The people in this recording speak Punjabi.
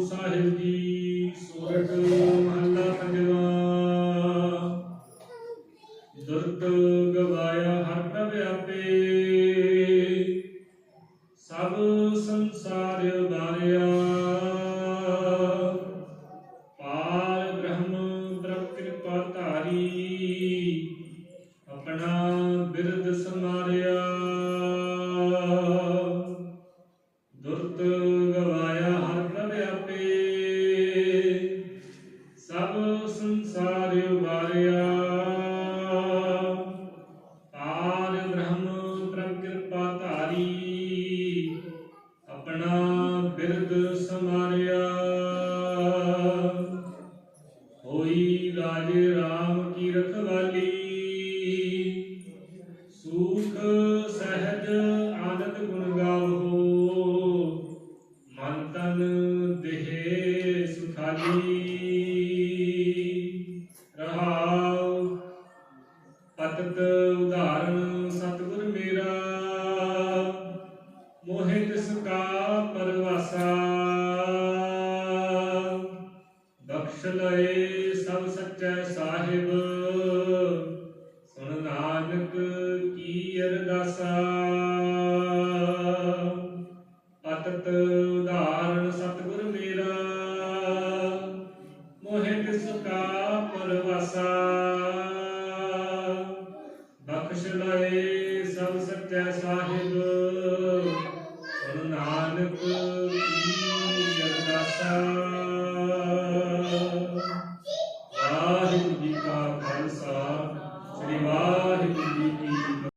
ਸਾਹਿਬ ਜੀ ਸੋਰਠ ਮਹੱਲਾ ਪੰਜਵਾ। ਗਵਾਇਆ ਸਭ ਸੰਸਾਰ ਪਾਰ ਬ੍ਰਹਮ ਬ੍ਰਹਮ ਧਾਰੀ। ਆਪਣਾ ਬਿਰਦ ਸਮਾਰਿਆ। ਸਭ ਸੰਸਾਰ ਵਾਰਿਆ। ਪਾਰ ਬ੍ਰਹਮ ਪ੍ਰਭ ਕਿਰਪਾ ਧਾਰੀ, ਆਪਣਾ ਬਿਰਦ ਸਮਾਰਿਆ। ਹੋਈ ਰਾਜੇ RAM ਕੀ ਰਖਵਾਲੀ ਸੁਖ ਸਹਿਜ ਆਨੰਦ ਗੁਣ ਗਾਵੋ। ਮਨ ਤਨ ਦੇਹ ਸੁਖਾਲੀ। ਪਤਤ ਉਦਾਹਰਣ ਸਤਿਗੁਰ ਮੇਰਾ, ਮੋਹਿ ਤਿਸ ਕਾ ਪਰਵਾਸਾ। ਬਖਸ਼ ਲਏ ਸਭ ਸੱਚੈ ਸਾਹਿਬ, ਸੁਣ ਨਾਨਕ ਕੀ ਅਰਦਾਸਾ। ਪਤਤ ਉਦਾਹਰਣ ਸਤਿਗੁਰ ਮੇਰਾ, ਮੋਹਿ ਤਿਸ ਕਾ ਪਰਵਾਸਾ। ਰਚਨਾਏ ਸਭ ਸਤਿਆ ਸਾਹਿਬ। ਸੁਨ ਨਾਨਕ ਕੀ ਜਗਦਾਸਾ